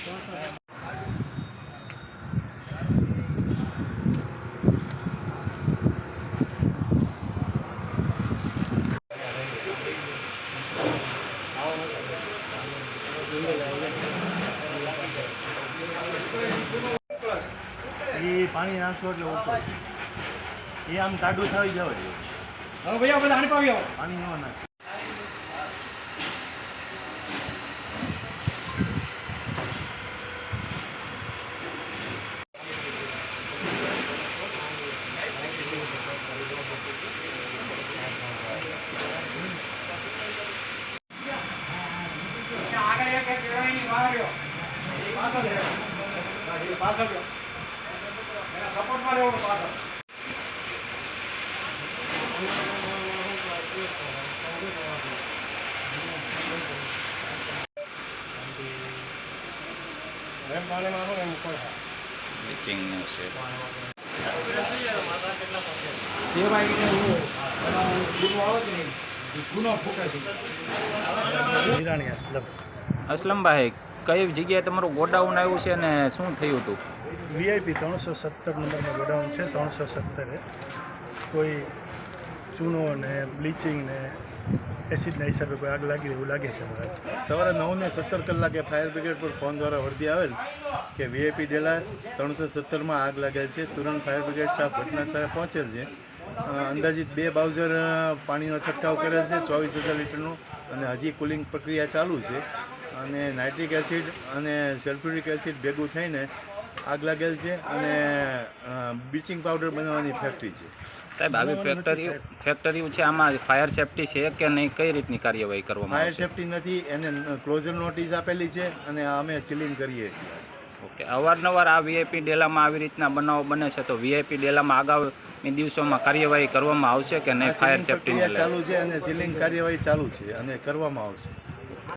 એ પાણી નાખશો એટલે ઓછો એ આમ ટાડું થઈ જવાય. હવે ભાઈ બધા આની પાવી આવો. પાણી ન નાખે એક એક જણાની બહાર પાછળ રહ્યો પાછળ રહ્યો હું ગુનો આવે નહીં એ ગુનો ફૂટે છે અસલમભાઈ કઈ જગ્યાએ તમારું ગોડાઉન આવ્યું છે અને શું થયું હતું? વીઆઈપી ત્રણસો સત્તર નંબરનું ગોડાઉન છે ત્રણસો સત્તરે. કોઈ ચૂનો ને બ્લીચિંગ ને એસિડના હિસાબે કોઈ આગ લાગી એવું લાગે છે મને સવારે નવને સત્તર કલાકે ફાયર બ્રિગેડ પર ફોન દ્વારા વરદી આવેલ કે વીઆઈપી ડેલા ત્રણસો સત્તરમાં આગ લાગેલ છે. તુરંત ફાયર બ્રિગેડ સ્ટાફ ઘટના સ્થળે પહોંચેલ છે. અંદાજિત બે બાઉઝર પાણીનો છંટકાવ કરેલ છે ચોવીસ હજાર લીટરનો. અને હજી કુલિંગ પ્રક્રિયા ચાલુ છે. અને નાઇટ્રિક એસિડ અને સલ્ફ્યુરિક એસિડ ભેગું થઈને આગ લાગેલ છે અને બ્લીચિંગ પાવડર બનાવવાની ફેક્ટરી છે. સાહેબ આવી ફેક્ટરી ફેક્ટરીઓ છે આમાં ફાયર સેફટી છે કે નહીં કઈ રીતની કાર્યવાહી કરવામાં ફાયર સેફટી નથી એને ક્લોઝર નોટિસ આપેલી છે અને અમે સીલિંગ કરીએ છીએ. ઓકે અવારનવાર આ વીઆઈપી ડેલામાં આવી રીતના બનાવો બને છે તો વીઆઈપી ડેલામાં આગામી દિવસોમાં કાર્યવાહી કરવામાં આવશે કે નહીં? ફાયર સેફટીને ચાલુ છે અને સીલિંગ કાર્યવાહી ચાલુ છે અને કરવામાં આવશે.